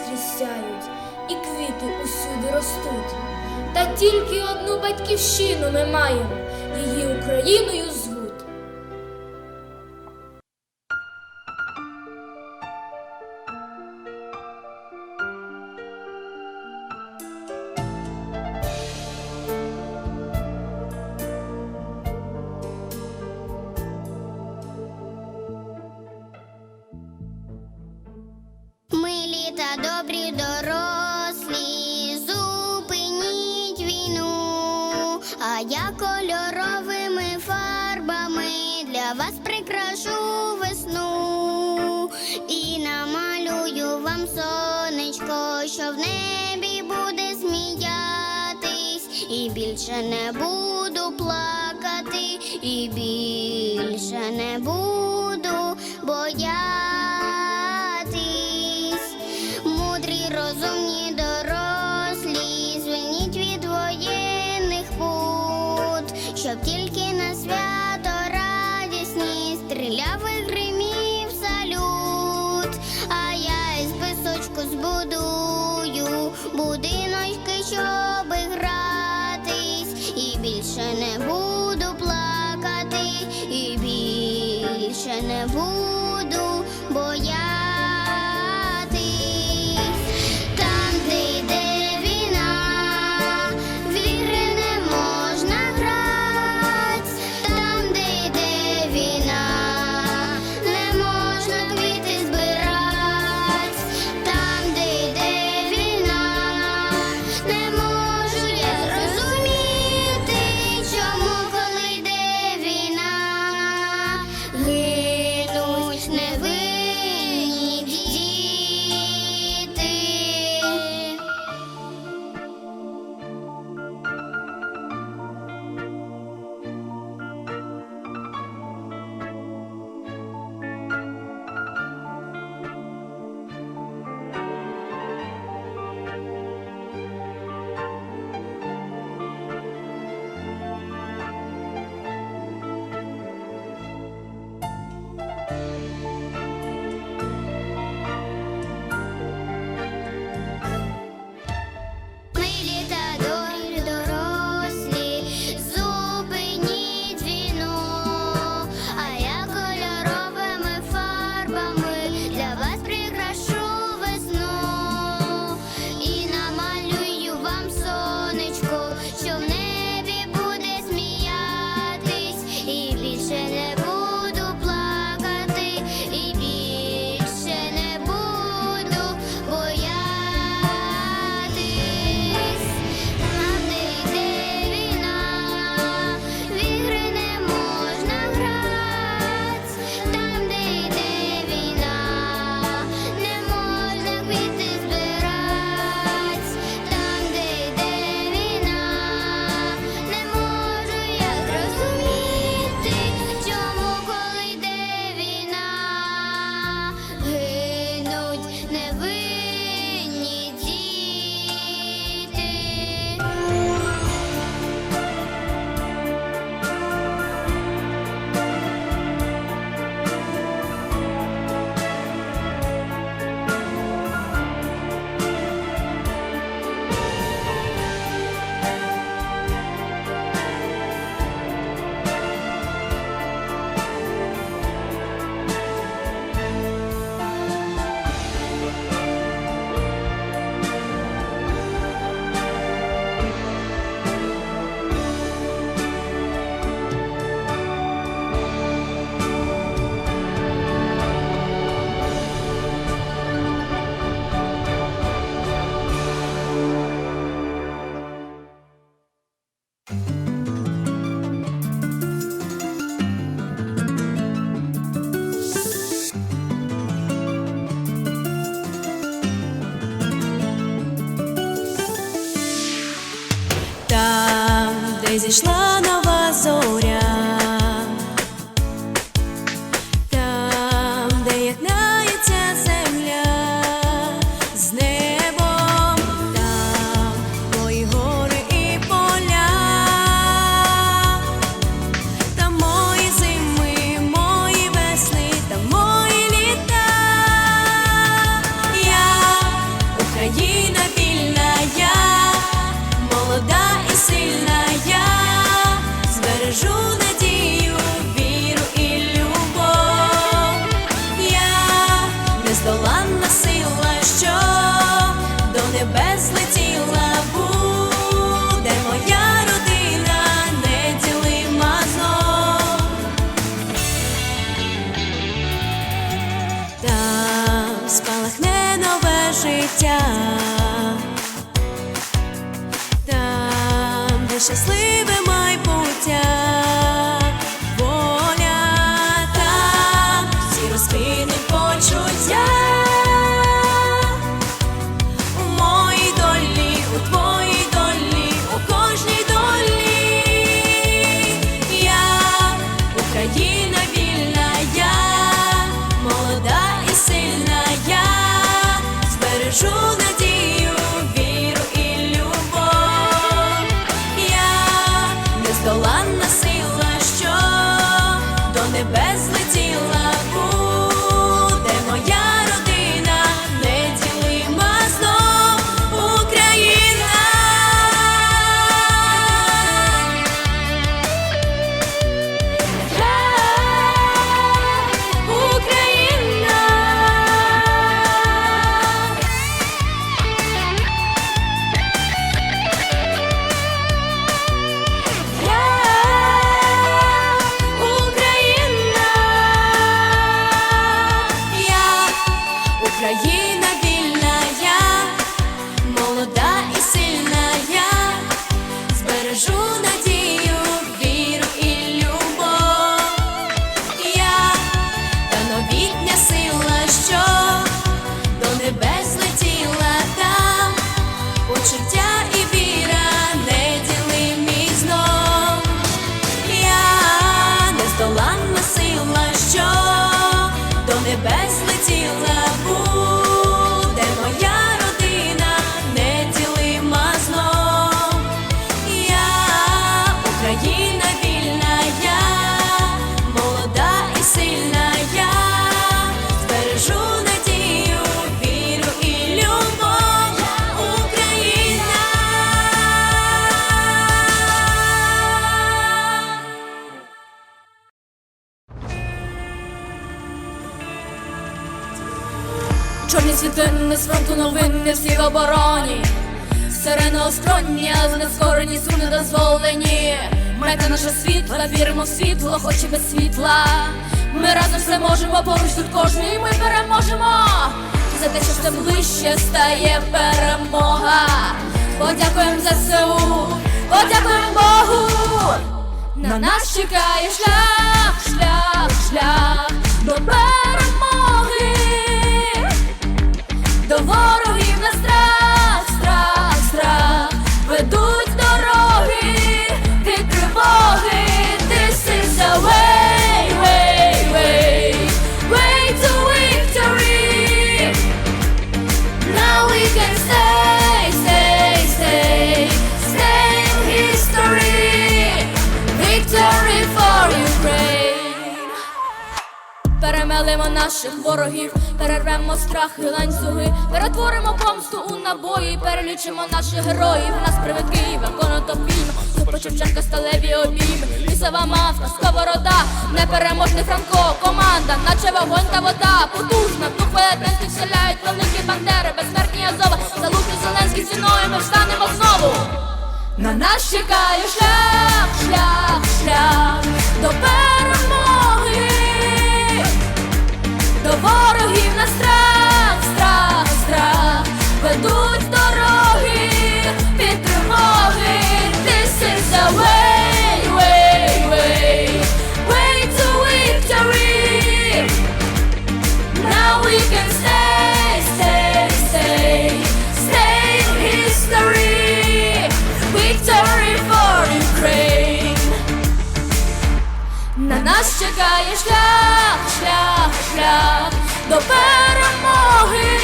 наскрізь і квіти усюди ростуть. Та тільки одну батьківщину ми маємо, її Україною. сонечко, що в небі буде сміятись, і більше не буду плакати, і більше не буду боятись. більше не буду, бо я. зійшла. там, Чорні світлини з фронту новини всі в обороні. Сирени оскронні, але нескорені сум недозволені. Мета наша світла, віримо в світло, хоч і без світла. Ми разом все можемо, поруч тут кожний, ми переможемо. За те, що все ближче стає перемога. Подякуємо ЗСУ, подякуємо Богу. На нас чекає шлях, шлях, шлях до перемоги ворогів на страх, страх, страх ведуть дороги від тривоги. Can stay, stay, stay, stay in history. Victory for Ukraine. Перемелимо наших ворогів, перервемо страх і ланцюги, перетворимо помсту у набої, перелічимо наших героїв. Нас привид Києва, конотопільм, Зупи Шевченка, сталеві обійми, лісова маска, сковорода, непереможний Франко, команда, наче вогонь та вода, потужна, дух велетенський вселяють великі бандери, безсмертні Азова, залужний Зеленський ціною ми встанемо знову. На нас чекає шлях, шлях, шлях. До перемоги, ворогів на страх, страх, страх ведуть дороги від тривоги. This is the way, way, way, way to victory. Now we can stay, stay, stay, stay in history. Victory for Ukraine. На нас чекає шлях, шлях, до перемоги,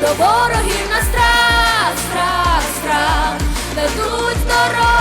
до ворогів на страх, страх, страх ведуть дороги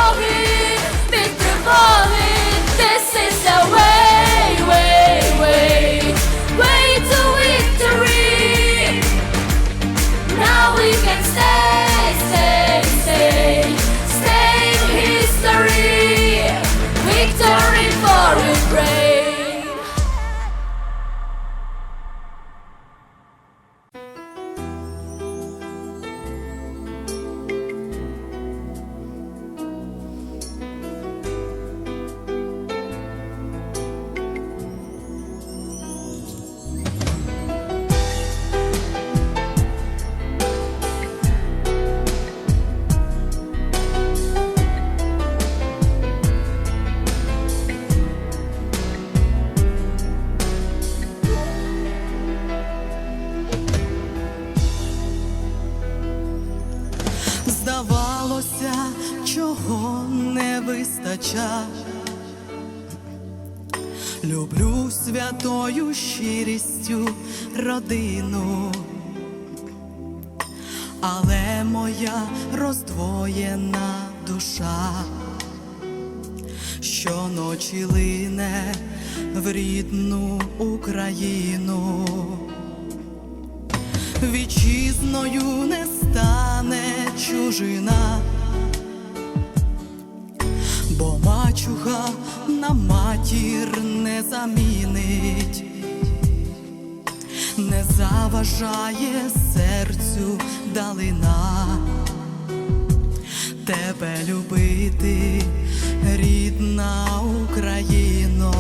чого не вистача, люблю святою щирістю родину, але моя роздвоєна душа, щоночі лине в рідну Україну, вітчизною не стане чужина бо мачуха на матір не замінить, не заважає серцю далина, тебе любити, рідна Україно,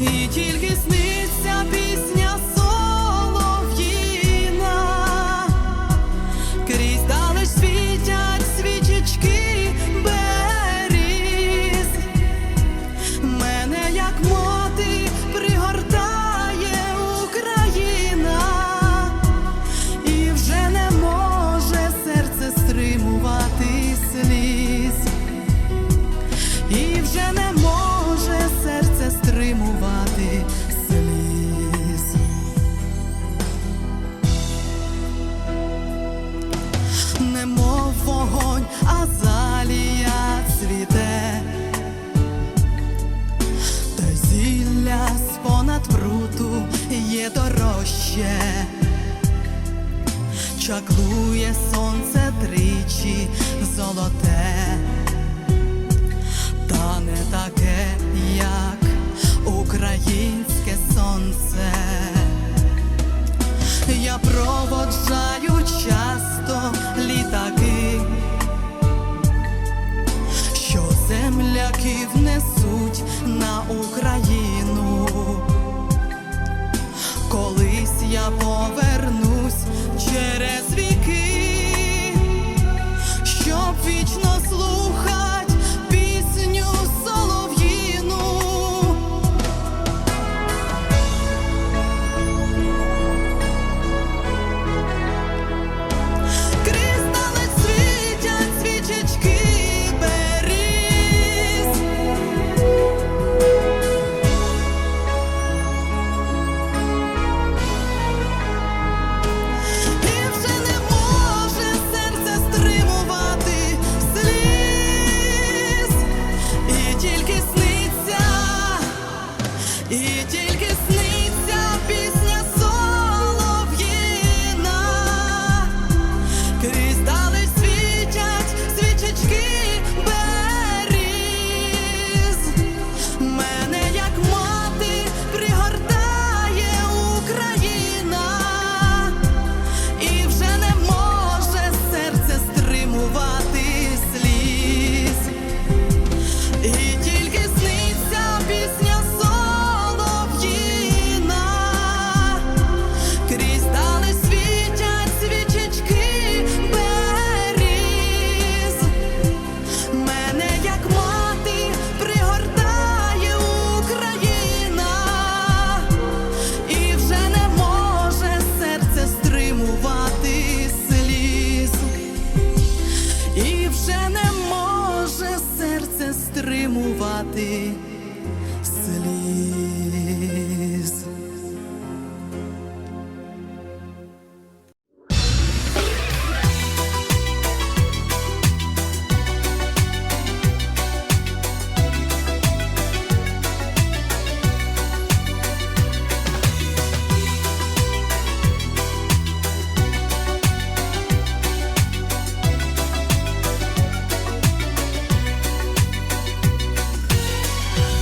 і тільки сниться пісня.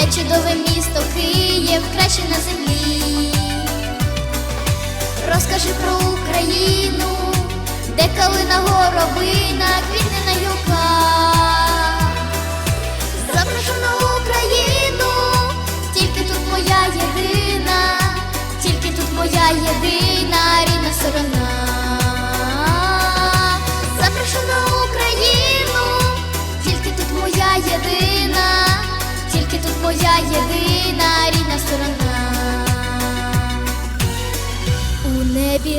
де чудове місто Київ краще на землі. Розкажи про Україну, де калина горобина, квітне на юках. Запрошу на Україну, тільки тут моя єдина, тільки тут моя єдина.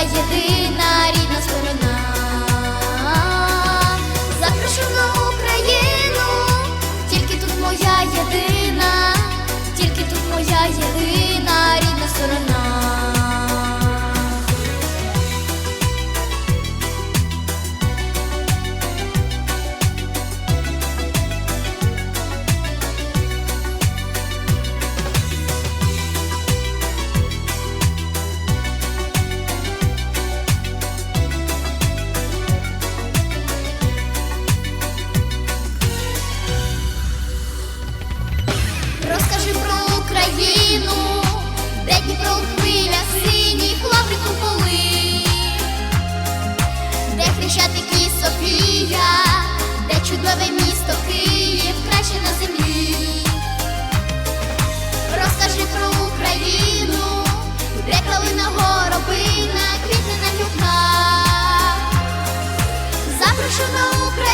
єдина рідна сторона. Запишу на Україну